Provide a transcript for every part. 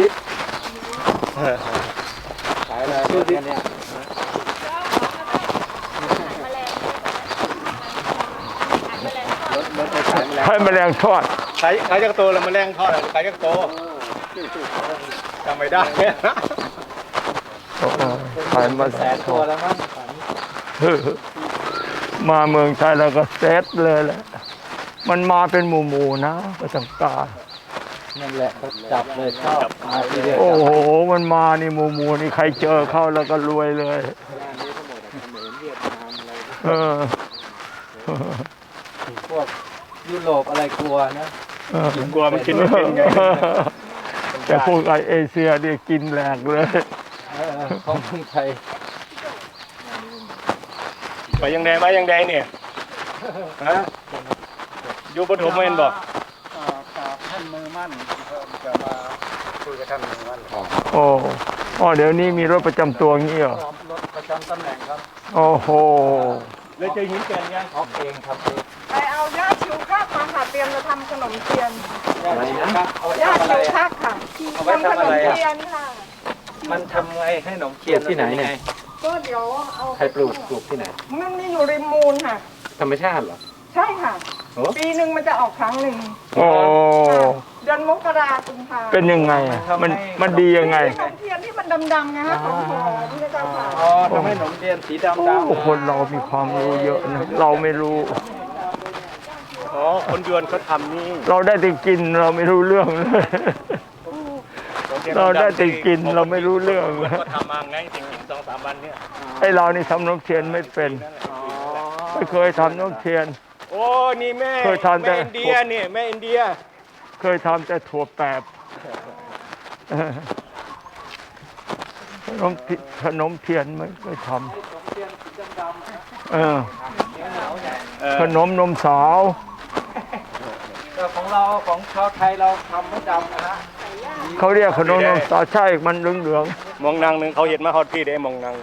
ดิขายอะไรรถคันเนี้ยรถรถไปขายแมลงให้แมลงทอดขายขายจักรโตแล้วมาแรงทอดอะขายจักรโตจำไม่ได้โอ้โหขายมาแสนตัวแล้วมั้งเออมาเมืองไทยแล้วก็เซ็ตเลยแหละ มันมาเป็นหมู่ๆนะประจังกา นั่นแหละเขาจับเลยชอบมาทีเดียวโอ้จับโห มันมานี่หมู่ๆนี่ใครเจอเข้าแล้วก็รวยเลย เออ พวกยุโรปอะไรกลัวนะเออกลัวมันกินไม่เป็นไงแต่พวกไอเอเชียเนี่ยกินแหลกเลยเออของเมืองไทยไปยังแดงมายังแดงเนี่ยฮะอยู่ปฐมเอ็นบอก ท่านมือมั่นจะมา คุยกับท่านมือมั่นโอ้อ๋อเดี๋ยวนี้มีรถประจำตัวงี้เหรอรถประจำตำแหน่งครับโอ้โหแล้วเจอหินแก่นยังออกเองครับเองไปเอาย่าชิวคาบมาค่ะเตรียมจะทำขนมเทียนอะไรนะเอาไว้ย่าทำอะไรชิวอะ คาบค่ะเอาไว้ทำขทำอะนไรมอะ เทียนค่ะ มันทำไงให้ขนมเทียนที่ไหนเนี่ย ก็เดี๋ยวเอาใครปลูกปลูกที่ไหน มันมีอยู่ริมมูลค่ะ ธรรมชาติเหรอ ใช่ค่ะ โอ้ ปีหนึ่งมันจะออกครั้งหนึ่งโอ้ค่ะ เดือนมกราคมกุมภาเป็นยังไงอะมันมันดียังไง ขนมเทียนที่มันดำๆไงฮะหอมๆนี่เจ้าค่ะอ๋อทำให้ขนมเทียนสีดำโอ้ดำคนเรามีความรู้เยอะนะเราไม่รู้อ๋อคนยวนเขาทำนี่เราได้แต่กินเราไม่รู้เรื่องเลยเราได้แต่กินเราไม่รู้เรื่อง ก็ทำมาไงถึงกินสองสามวันเนี่ยไอเรานี่ทำนมเทียนไม่เป็นอ๋อไม่เคยทำนมเทียน โอ้นี่แม่เคยทำแต่ แม่อินเดียเนี่ยแม่อินเดีย เคยทำแต่ถั่วแปบขนมทิขนมเทียนไม่เคยทำเออเออขนมนมสาวแต่ของเราของชาวไทยเราทำไม่ดำนะฮะเขาเรียกขนมนมสาวใช่ มันเหลืองเหลืองมองนางหนึ่งเขาเห็นมาฮอดพี่ได้มองนาง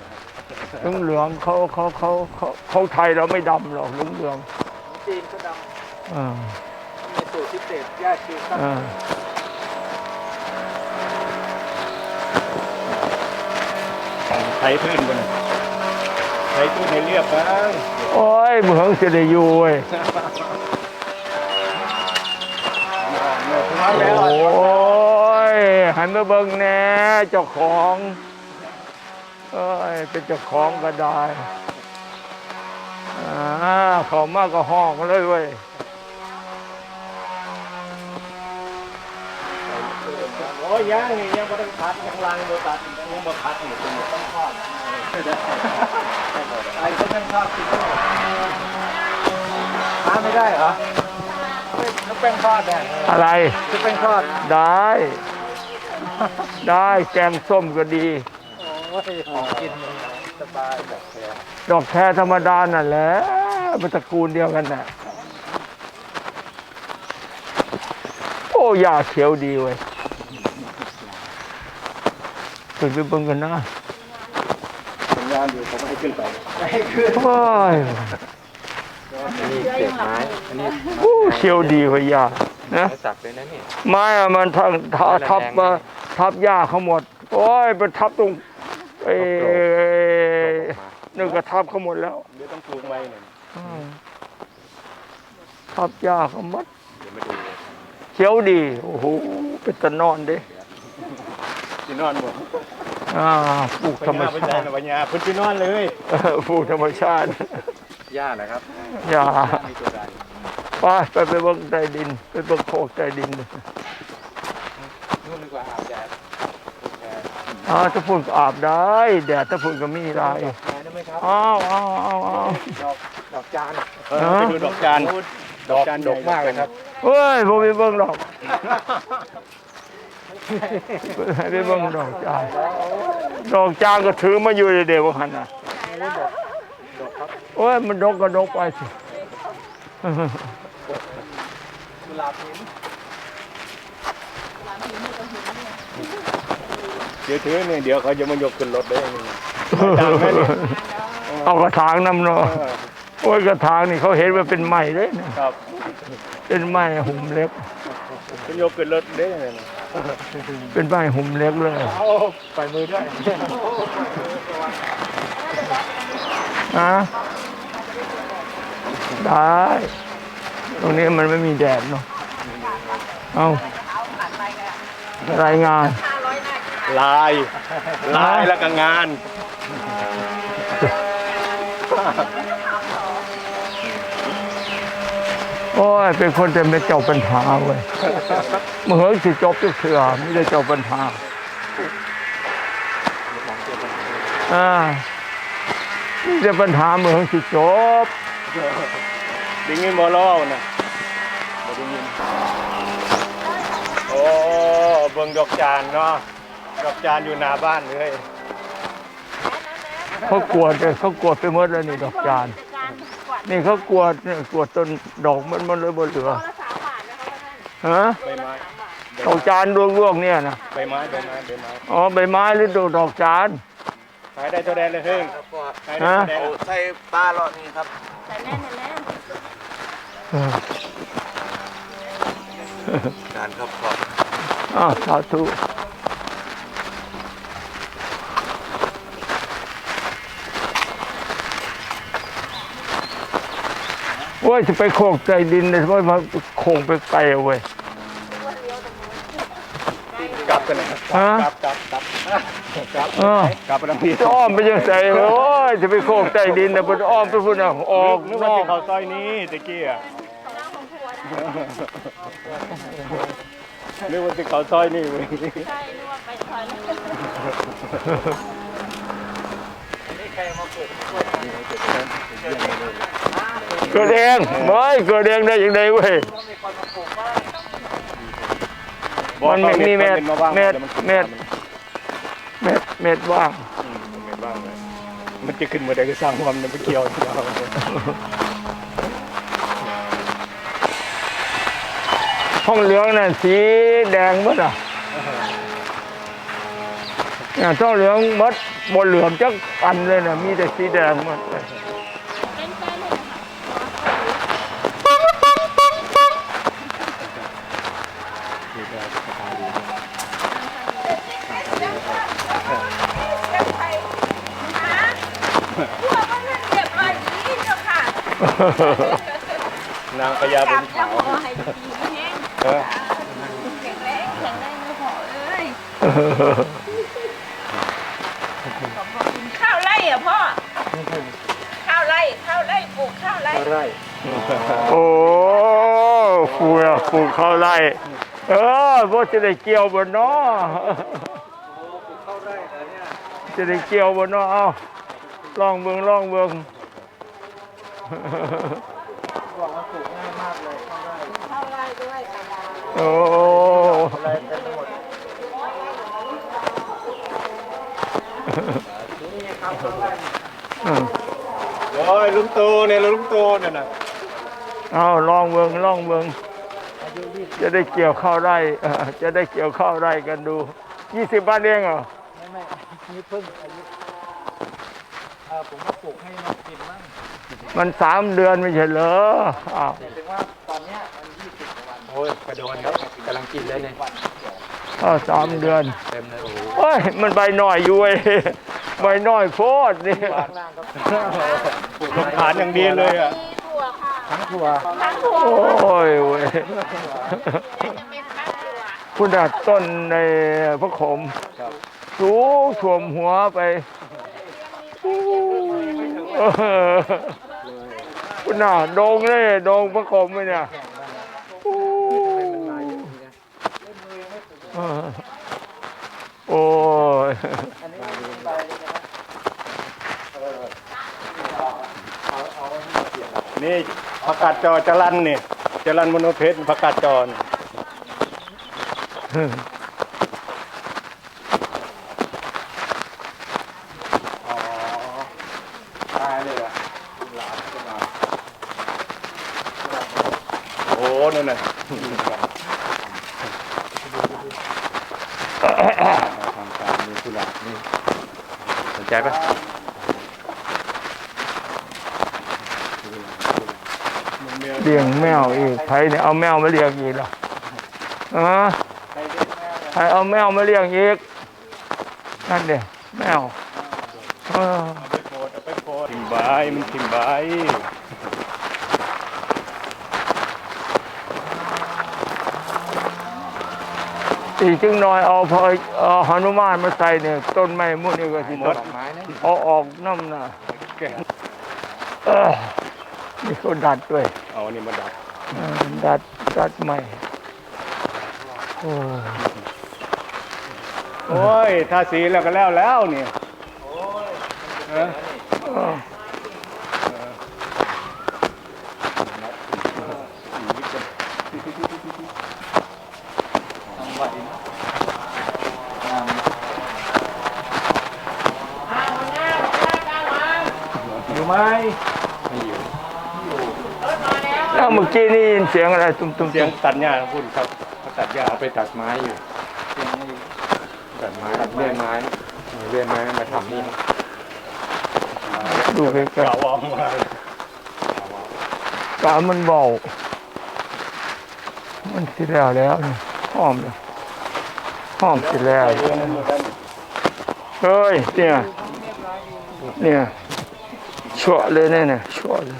เหลืองเหลืองๆเขาเขาเขาเขาเขาไทยเราไม่ดำหรอกเหลืองเหลืองจีนก็ดๆอ่าำใน สูตรพิเศษย่าชิวครับอ่าไถพื้นบนไถพื้นให้เรียบบ้างโอ้ยเหมืองจะได้อยู่เว้ยมาแล้วโอ้ยหันมาเบิ่งแหน่เจ้าของเอ้ยเป็นเจ้าของก็ได้อ่าเขามากก็ห้องเลยเว้ย โอ้ยยังนี่ยังบ่ต้องพัดยังลังบ่ตัดยังบ่พัดนี่เป็นต้องทอดไอ้ก็ท่านชอบกินทานไม่ได้เหรอชุบแป้งทอดเนี่ยอะไรชุบแป้งทอดได้ ได้แกงส้มก็ดีโอ้ยของกินสบายแบบแค่ดอกแครธรรมดานั่นแหละเป็นตระกูลเดียวกันน่ะโอ้ยาเขียวดีเว้ย ขึ้นไปเบิ่งกันนะสัญญาณอยู่ผมให้ขึ้นไปโอ้ยอันนี้เศษไม้อันนี้โอ้เขียวดีเว้ยยานะไม้สักเลยนะนี่ไม้อะมันทับทับทับมาทับหญ้าเขาหมด โอ้ยไปทับตรงเออนึกก็ทับเขาหมดแล้วเดี๋ยวต้องปลูกไว้เนี่ยอืมทับหญ้าเขาหมดเดี๋ยวมาดูเขียวดี โอ้โหเป็นตะนอนเด้ ที่นอนบ่อ่าปลูกธรรมไปชาใส่ติละปัญญาเพิ่นไปนอนเลยเออปลูกธรรมชาติหญ้าเหรอครับอย่ามีตัวใดไปไปไปเบิ่งใต้ดิน ไปเบิ่งโคกใต้ดินเลยนู่นดีกว่าอาบแดดแดดอ้าวถ้าฝุ่นก็อาบได้แดดถ้าฝุ่นก็มีไรแดดได้ไหมครับอ้าวอ้าวอ้าวอ้าวดอกดอกจานเออไปดูดอกจานดอกดกมากเลยครับเฮ้ยผมไปเบิ่งดอก ไปเบิ่งดอกจานดอกจานก็ถือมาอยู่เดี๋ยวๆหันน่ะโอ้ยมันดกก็ดกไปสิกุหลาบหินเดี๋ยวถือเนี่ยเดี๋ยวเขาจะมายกขึ้นรถได้นี่เอากระถางนำเนาะเออโอ้ยกระถางนี่เขาเห็นว่าเป็นไม้เลยนะครับ เป็นไม้หุ่มเล็กจะยกขึ้นรถได้ เนี่ยเอเป็นใบหุ่มเล็กเลยเอาใส่มือด้วยนะได้ ตรงนี้มันไม่มีแดดเนาะเอารายงาน ลาย ลายแล้วก็งาน โอ้ยเป็นคนจะไม่เจ้าปัญหาเว้ยเมื่อสิจบจะเสือไม่ได้เจ้าปัญหาอ่ามีแต่ปัญหาเมื่อสิจบดิ้งยินบอลล์นะบ่ได้ยินโอ้เบิ่งดอกจานเนาะดอกจานอยู่หน้าบ้านเลยเขากวดเลยเขากวดไปหมดแล้วนี่ดอกจาน นี่เขากวดเนี่ยกวดต้นดอกมันมันเลยบนเหลือฮะใบไม้ดอกจานรวงๆเนี่ยนะใบไม้ใบไม้ใบไม้อ๋อใบไม้หรือดอกจานขายได้เท่าใดเลยเฮ้งขายได้เท่าใดล่ะใส่ปลาหลอดนี่ครับเออการครับขอบอ้าวสาธุ ว่าจะไปโขกใจดินเลยว่ามาโขงไปไกลเอาเว้ยกลับกันนะครับฮะกลับกลับกลับกลับเออกลับไปทางนี้จะอ้อมไปยังไงโอ้ยจะไปโขกใจดินนะไปอ้อมไปพุ่นอะออกนึกนว่าอที่กเขาซอยนี้ตะกี้อะนึกว่าที่เขาซอยนี่เว้ย เกิดเองไม่เกิดเองได้ยังไงเว้ยมันไม่มีเม็ดาบ้างเม็ดดี๋ยวนขึ้นเม็ดเม็ดเม็ดว่างอืมเม็ดบ้างเลยมันจะขึ้นเมื่อใดก็สร้างความมันไปเกี่ยวที่เราห้องเหลืองน่ะสีแดงหมดอะ เนี่ยช่องเหลืองหมดบนเหลืองจักอันเลยนะมีแต่สีแดงหมดเลยนางพญาเป็นขาวเออข้าวไร่อะพ่อ ข้าวไร่ ข้าวไร่ปลูกข้าว ไร่ไร่โอ้ฟูอะฟูเข้าไล่เออว่าจะได้เกี่ยวบนน้อจะได้เกี่ยวบนน้อเอาลองเบิงลองเบิงข้าวไร่ด้วยโอ้อืม โอ้ยลุงโตเนี่ยลุงโตเนี่ยนะเอาลองเบิงลองเบิงจะได้เกี่ยวข้าวไร่เออจะได้เกี่ยวข้าวไร่กันดูยี่สิบบาทเองเหรอไม่ไม่นี่เพิ่งอายุเออผมมาปลูกให้น้องกินมั่งมันสามเดือนไม่ใช่เหรออ้าวถึงว่าตอนเนี้ยมันยี่สิบกว่าวันโอ้ยกระโดนครับกำลังกินเลยเนี่ยอ้าวสามเดือน เต็มเลยโอ้โหโอ้ย มันใบหน่อยอยู่เว้ย ใบหน่อยโพดนี่ข้างล่างก็ปลูกลงฐานอย่างดีเลยอะถั่วค่ะทั้งทัวทั้งถั่วโอ้ยเว้ยจะเป็นทั้งถั่วคุณอาต้นในพระขมสูงถ่วมหัวไปเออคุณน่ะโดงเลยโดงพระขมไปเนี่ยเออโอ้ย นี่ผักกาดจอจรันนี่จรันมโนเพชรผักกาดจอน อ๋อตายเลยอะหลานก็มา โอ้นั่นน่ะ ทำการมีกุหลาบนี่ สนใจปะ เลี้ยงแมวอีก ใครเนี่ยเอาแมวมาเลี้ยงอีกเหรอฮะให้เอาแมวมาเลี้ยงอีก นั่นเดียแมวเออเอาไปโพดเอาไปโพดทิมใบมันทิมใบอีกจึงน้อยเอาพอเอาหนุมานมาใส่เนี่ยต้นไม้มุ่นนี่ก็สิหมต้ดนเอาออกน้ำน่ะแก่เออนี่เขาดัดด้วย เอาอันนี้มาดับเออ ดัดดัดใหม่ โอ้โอ้ยทาสีแล้วก็แล้วแล้วเนี่ยเออเอยู่ไหม เมื่อกี้นี่ยินเสียงอะไรตุ้มตุ้มเสียงตัดหญ้าครับคุณครับเขาตัดหญ้าเอาไปตัดไม้อยู่ตัดไม้ตัดเลื่อยไม้เลื่อยไม้มาทำนี่ดูใกล้เก่าออกมาๆกามันเบามันสิแล้วแล้วนี่หอมเลยหอมสิแล้วเรื่องนั้นหมดแล้วเฮ้ยเนี่ยเนี่ยชั่วเลยเนี่ยเนี่ยชั่วเลย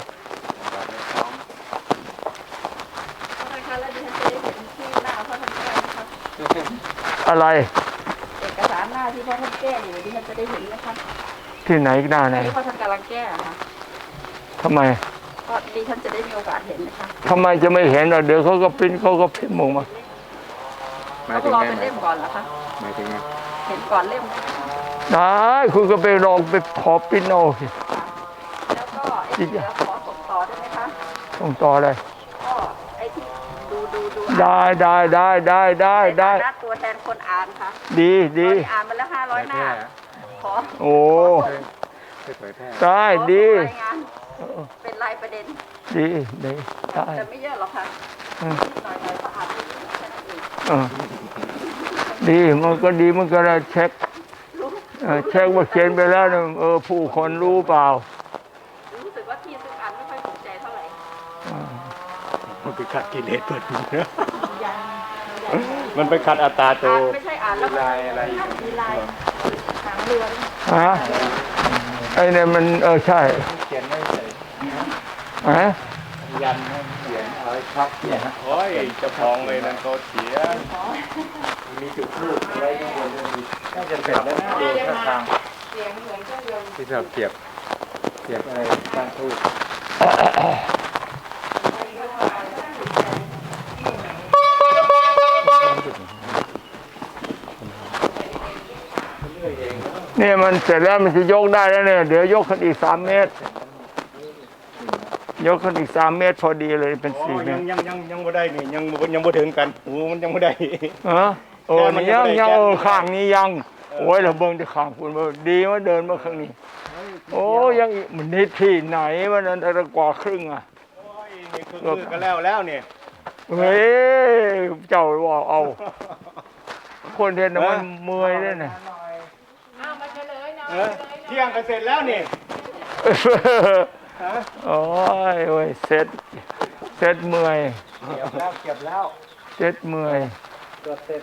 นะคะแล้วดิฉันจะได้เห็นที่หน้าพ่อท่านแก้นะคะ อะไร เอกสารหน้าที่พ่อท่านแก้อยู่ดิฉันจะได้เห็นนะคะที่ไหนหน้าไหนที่พ่อท่านกำลังแก้อะค่ะทำไมก็ดิฉันจะได้มีโอกาสเห็นนะคะทำไมจะไม่เห็นอะเดี๋ยวเขาก็ปริ้นเขาก็พิมพ์ออกมาหมายต้ถึองงรอไงเป็นเล่มก่อนเหรอคะหมายถึงไงเห็นก่อนเล่มนะคะได้คุณก็ไปลองไปขอปริ้นเอาสิแล้วก็ไอ้ที่เหลือขอส่งต่อได้ไหมคะส่งต่อเลยก็ไอ้ที่ดูดูดูได้ได้ได้ได้ได้ได้ในฐานะ ดีดีตอนนี้อ่านมาแล้วห้าร้อยหน้า ขอโอ้ให้เผยแพร่ได้ขอดีรายงานเป็นรายประเด็น ดีดีได้ แต่ไม่เยอะหรอกค่ะอืม นิดหน่อยหน่อยก็อ่านไปนิดแค่นั้นเองเออดีมันก็ดีมันก็ได้เช็คเออเช็คว่าเขียนไปแล้วเนี่ยเออผู้คนรู้เปล่า รู้สึกว่าที่ซึ่งอ่านไม่ค่อยถูกใจเท่าไหร่ มันไปขัดกิเลสเปิดยังยังมันไปขัดอัตตาโต อ่านไม่ใช่ อ่านแล้วมันมีลายหางเรือด้วยฮะไอ้เนี่ยมันเออใช่เขียนไม่ใส่ฮะยันให้เขียนเอาไว้ครับเนี่ยฮะโอ้ยเจ้าของเลยนั่นเขาเสียมีจุดรูปไว้ข้างบนด้วยน่าจะเสร็จแล้วนะดูท่าทางเสียงเหมือนเครื่องยนต์ที่เราเสียบเสียบอะไรตั้งทูบ เนี่ยมันเสร็จแล้วมันจะยกได้แล้วเนี่ยเดี๋ยวยกขึ้นอีกสามเมตร ยกขึ้นอีกสามเมตรพอดีเลยเป็นโอ้สี่เมยัตงรยังยังยังบ่ได้นี่ยังบ่ยังบ่ถึงกันหูมันยังบ่ได้เออโอ้แก้มันนี่ยังยังยังไม่ได้ เออแก้ข้างนี้ยังโอ้ยเราเบิ่งจะข้างคุณว่าดีว่าเดินมาข้างนี้ โอ้ยังอีกมันนิดที่ไหนมันอันตรกว่าครึ่งอะโอ้ยนี่คือมือกันแล้วแล้วเนี่ย เฮ้ยเจ้าว่าเอา คนเห็นน่ะมันเมื่อยด้วยนะ เออเที่ยงก็เสร็จแล้วนี่ฮะโอ้ยโอ้ยเซ็ตเซ็ตเมื่อยเก็บแล้วเก็บแล้วเซ็ตเมื่อยตัวเสร็จ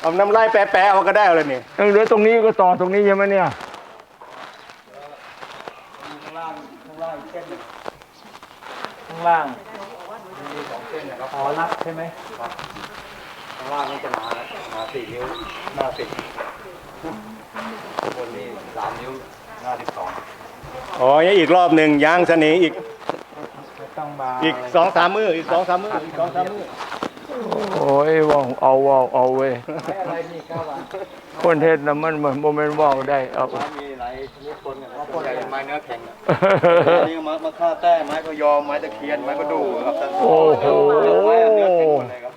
เอาน้ำลายแปะๆเอาก็ได้เลยนี่ยังเหลือตรงนี้ก็ต่อตรงนี้ใช่ไหมเนี่ยข้างล่างข้างล่างเส้นหนึ่งข้างล่างมีสองเส้นนะครับอ๋อรัดใช่ไหมข้างล่างนี่จะมามาสี่นิ้วหน้าสิบข้างบนนี่ สามนิ้วหน้าสิบสองอ๋อยังอีกรอบหนึ่งยางสนีอีกไม่ต้องมาอีกสองสามมืออีกสองสามมืออีกสองสามมือโอ้ยว่าวเอาว่าวเอาเว้ยไม่อะไรนี่เก้าวันคนเฮ็ดน่ะมันเหมือนโมเมนต์ว่าวได้เอามีหลายชนิดคนกันเพราะคนใหญ่ไม้เนื้อแข็งอันนี้มามาฆ่าแต้ไม้พยอมไม้ตะเคียนไม้ประดู่ครับท่านโอ้โหไม้เนื้อแข็งหมดเลยครับ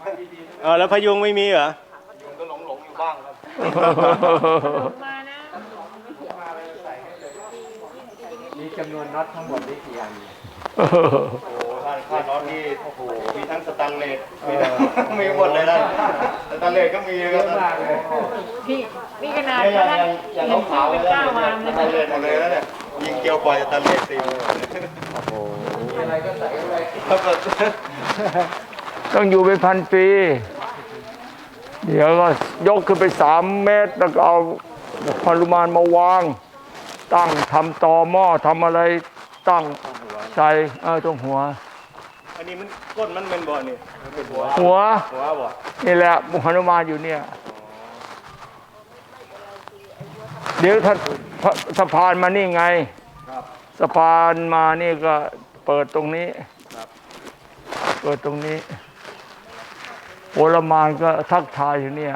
เออแล้วพยุงไม่มีเหรอก็หลงหลงอยู่บ้างครับ มานะ มี จำนวนน็อตทั้งหมดนี่กี่อันโอ้ท่านข้าน้องนี่โอ้โห มีทั้งสแตังเลสมีทั้งมีหมดเลยนะสแตังเลสก็มีครับท่านพี่นี่ขนาดเนี่ยว่ายังยังยังขาวๆเลยเก้านะวานสนะแตนเลสหมดเลยนะเนี่ยยิงเกลียวปล่อยสแตนเลสตีอะไรก็ใส่เข้าไปครับต้องอยู่เป็นพันปี เดี๋ยวก็ยกขึ้นไปสามเมตร แล้วก็เอาพลุมานมาวาง ตั้งทำตอหม้อทำอะไรตั้งใส่เออตรงหัว อันนี้มันก้นมันเป็นบ่อนี่มันเป็นหัวหัว หัวบ่นี่แหละหนุมานอยู่เนี่ย เดี๋ยวถ้าพระสะพานมานี่ไงสะพานมานี่ก็เปิดตรงนี้ เปิดตรงนี้โอรมานก็ทักทายอยู่เนี่ย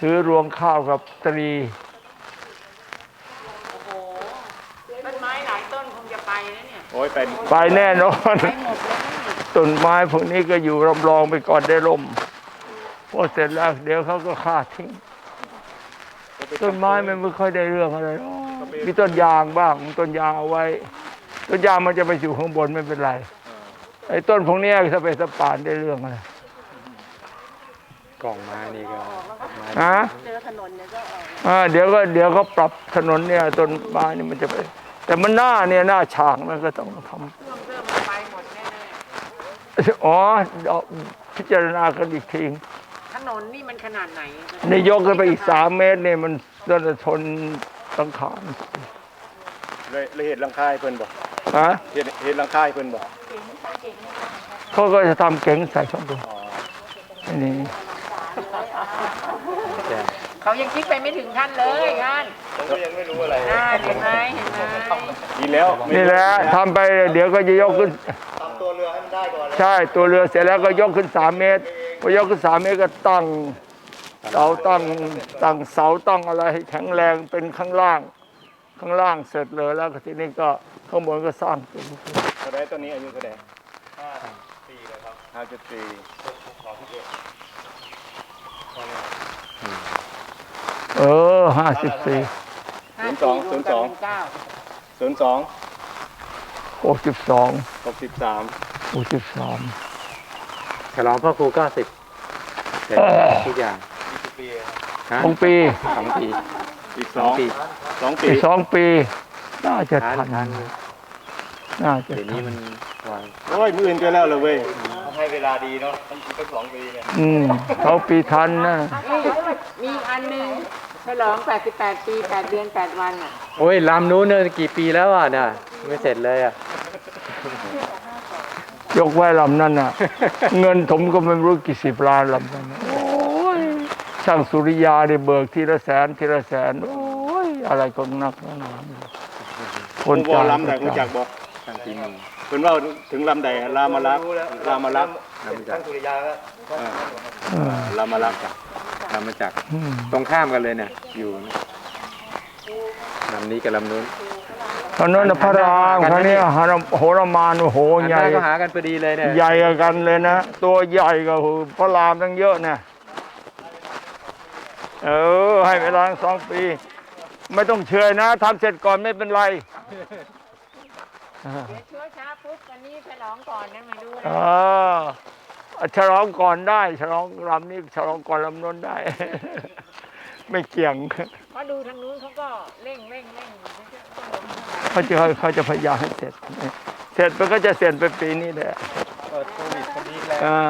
ถือรวงข้าวกับตรี ต้นไม้หลายต้นคงจะไป แล้วเนี่ยโอ้ยไปไปแน่นอนไปหมดเลยต้นไม้พวกนี้ก็อยู่รำรองไปก่อนได้ร่มพอเสร็จแล้วเดี๋ยวเขาก็ฆ่าทิ้งต้นไม้มันไม่ค่อยได้เรื่องอะไรหรอกมีต้นยางบ้างต้นยางเอาไว้ ต้นยางมันจะไปอยู่ข้างบนไม่เป็นไรไอ้ต้นพวกเนี้ยถ้าไปสปานได้เรื่องอะไรกล่องไม้นี่ก็ไม้ฮะเจอถนนเนี่ยก็ออกอ่าเดี๋ยวก็เดี๋ยวเขาปรับถนนเนี่ยต้นไม้นี่มันจะไป แต่มันหน้าเนี่ยหน้าฉากมันก็ต้องทำเริ่มเริ่มมันไปหมดแน่อ๋อเอาพิจารณากันอีกทีๆถนนนี่มันขนาดไหนนี่ยกขึ้นไปอีกสามเมตรเนี่ยมันจะชนสังขารเลยเลยเห็ดหลังคายเพิ่นบ่ฮะเห็ดเห็ดหลังคายเพิ่นบ่เขาก็จะทำเก๋งใส่ช่องตรงอ๋อนี่แจก เขายังคิดไปไม่ถึงขั้นเลยงานผมก็ยังไม่รู้อะไรน่าเห็นไหมเห็นไหมดีแล้วไม่นี่แหละทำไปเดี๋ยวก็จะยกขึ้น ทำตัวเรือให้มันได้ก่อนเลยใช่ตัวเรือเสร็จแล้วก็ยกขึ้นสามเมตรพอยกขึ้นสามเมตรก็ตั้งเสาตั้งตั้งเสาตั้งอะไรให้แข็งแรงเป็นข้างล่าง ข้างล่างเสร็จเลยแล้วก็ทีนี้ก็ข้างบนก็สร้างเป็นเท่าไรตัวนี้อายุเท่าไรห้าจุดสี่ เออห้าสิบสี่ศูนย์สองศูนย์สองเก้าศูนย์สองหกสิบสองหกสิบสามหกสิบสามฉลองพ่อครูเก้าสิบเสร็จทุกอย่างฮะสองปีสองปีอีกสสอองงปีสองปีอีกสองปี น่าจะทันทันทันน่าจะเดี๋ยวทันี้นมันไวโอ้ยมืออื่นก็แล้วเลยเว้ยให้ เวลาดีเนาะต้องคิดไปสองปีเนี่ยอืมเขาปีทันนะมีอีกอันหนึ่งฉลอง 88 ปี 8 เดือน 8 วันอะโอ้ยลำนู้นเนี่ยกี่ปีแล้วอะเนี่ยไม่เสร็จเลยอะ ยกไว้ลำนั้นน่ะ เงินผมก็ไม่รู้กี่สิบล้านลำนั้นน่ะโอ้ยช่างสุริยาเนี่ยเบิกทีละแสนทีละแสนโอ้ยอะไรก็นักหนาคคนนบ่จ้างลำใดรู้จักบ่ตั้งปีหนึ่ง เพิ่นว่าถึงลำใดลามาลักรู้แล้วลามาลักลำมาจาท่ากนสุริยาก็เออลามาลักจ้ะลำมาจากอืมตรงข้ามกันเลยเนี่ยอยู่ลำนี้กับลำนู้นตอนนั้นน่ะพระรามครั้งนี้หารโหรมานโอ้โหอันใหญ่นั้นก็หากันพอดีเลยเนี่ยใหญ่กว่ากันเลยนะ ตัวใหญ่กว่าพระรามตั้งเยอะนะเออให้เวลาสองปี ไม่ต้องเชยนะทำเสร็จก่อนไม่เป็นไรอ่า เดี๋ยวชั่วช้าปุ๊บอันนี้ฉลองก่อนนะไม่รู้เอนะอฉลองก่อนได้ ฉลองลำนี้ฉลองก่อนลำนนได้ ไม่เกี่ยงเพราะดูทางนู้นเขาก็เร่งเร่งเร่งเขาจะเขาจะพยายามให้เสร็จ เสร็จมันก็จะเสร็จไปปีนี้แหละเปิดโควิดพอดีแหละอ่า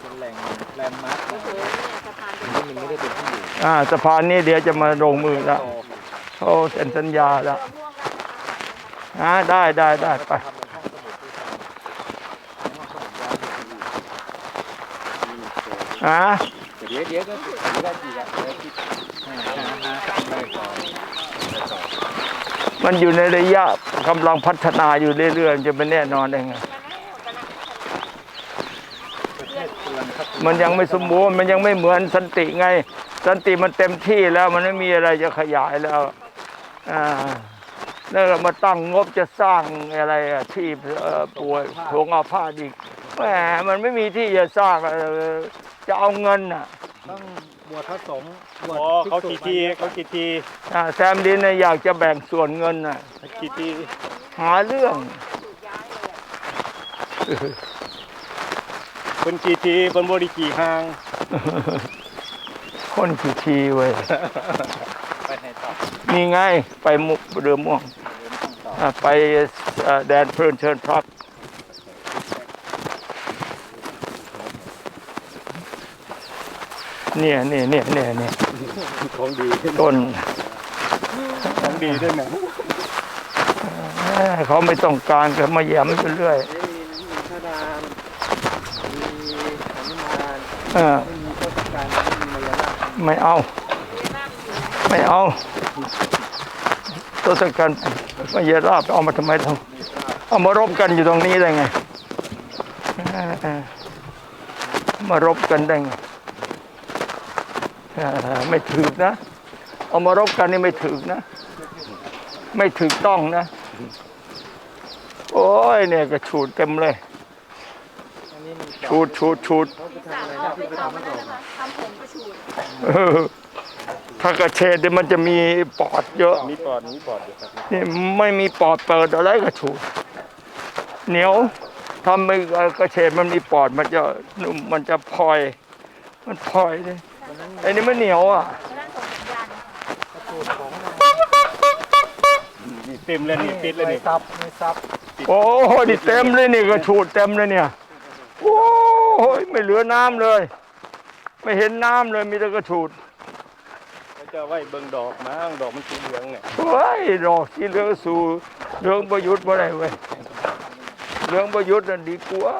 เป็นแหล่งแลนด์มาร์คโอ้โหเนี่ยสะพานเป็นที่มันไม่ได้เป็นที่อยู่อ่าสะพานนี้เดี๋ยวจะมาลงมือแล้วเขาเซ็นสัญญาแล้ว อ่าได้ได้ได้ไปอ่าเดี๋ยวเดี๋ยวก็เดี๋ยวก็ดีละเดี๋ยวคิดหาหาทำอะไรก่อนมันอยู่ในระยะกำลังพัฒนาอยู่เรื่อยๆจะเป็นแน่นอนได้ไงมันยังไม่สมบูรณ์มันยังไม่เหมือนสันติไง สันติมันเต็มที่แล้วมันไม่มีอะไรจะขยายแล้วอ่า แล้วเรามาตั้งงบจะสร้างอะไรอะที่เอ่อป่วยโรงอาพาธอีกแหมมันไม่มีที่จะสร้างเอ่อจะเอาเงินน่ะต้องบวชพระสงฆ์บวชอ๋อเขากี่ทีเขากี่ทีอ่าแซมดินเนี่ยอยากจะแบ่งส่วนเงินน่ะกี่ทีหาเรื่องเพิ่นกี่ทีเพิ่นบ่ได้กี่ห้างคนขี้ทีเว้ยไปไห นต่อนี่ไงไปมุกเรือม่วงอ่าไปเอ่อแดนเพลินเชิญพักเนี่ยเนี่ยเนี่ยเนี่ยเนี่ยของดีต้นของดีด้วยนะเอ้อเขาไม่ต้องการก็มาแย้มไปเรื่อยมีพระรามมีหนุมานเออไม่มีต้นการไม่มีมายาลาไม่เอา ไม่เอา ตัวสำคัญม่เยราบเอามาทำไมต้องเอามารบกันอยู่ตรงนี้ได้ไงเออเออมารบกันได้ไงไม่ถือนะเอามารบกันนี่ไม่ถือนะ ไม่ถูกต้องนะ โอ้ยเนี่ยก็ฉูดเต็มเลยอันนี้มีฉูดฉูดฉูดเขาไปสาทำมอออนะกไปที่ไปทำทำมันให้นั่นต่อนะคะทำผมกระชูด เออถ้ากระเฉดเนี่ยมันจะมีปอดเยอะมีปอดมีปอดอยู่ครับนี่ไม่มีปอดเปิดอะไรก็ฉูดเหนียวทำไม่กระเฉดมันมีปอดมันจะนุ่มมันจะพลอย มันพลอยเลยไอ้นี่มันเหนียวอะนั่นส่งสัญญาณนี่เต็มแล้วนี่ปิดแล้วไม่นี่ซับไม่ซับโอ้โหนี่เต็มเลยนี่ก็ฉูดเต็มเลยเนี่ยโอ้ยไม่เหลือน้ำเลย ไม่เห็นน้ำเลยมีแต่กระฉูดเขา จะไว้เบิ่งดอกมั้งดอกมันสีเหลืองเนี่ยเฮ้ยดอกสีเหลืองสู่เหลืองประยุทธ์บ่ได้เว้ยเหลืองประยุทธ์นั่นดีกว่า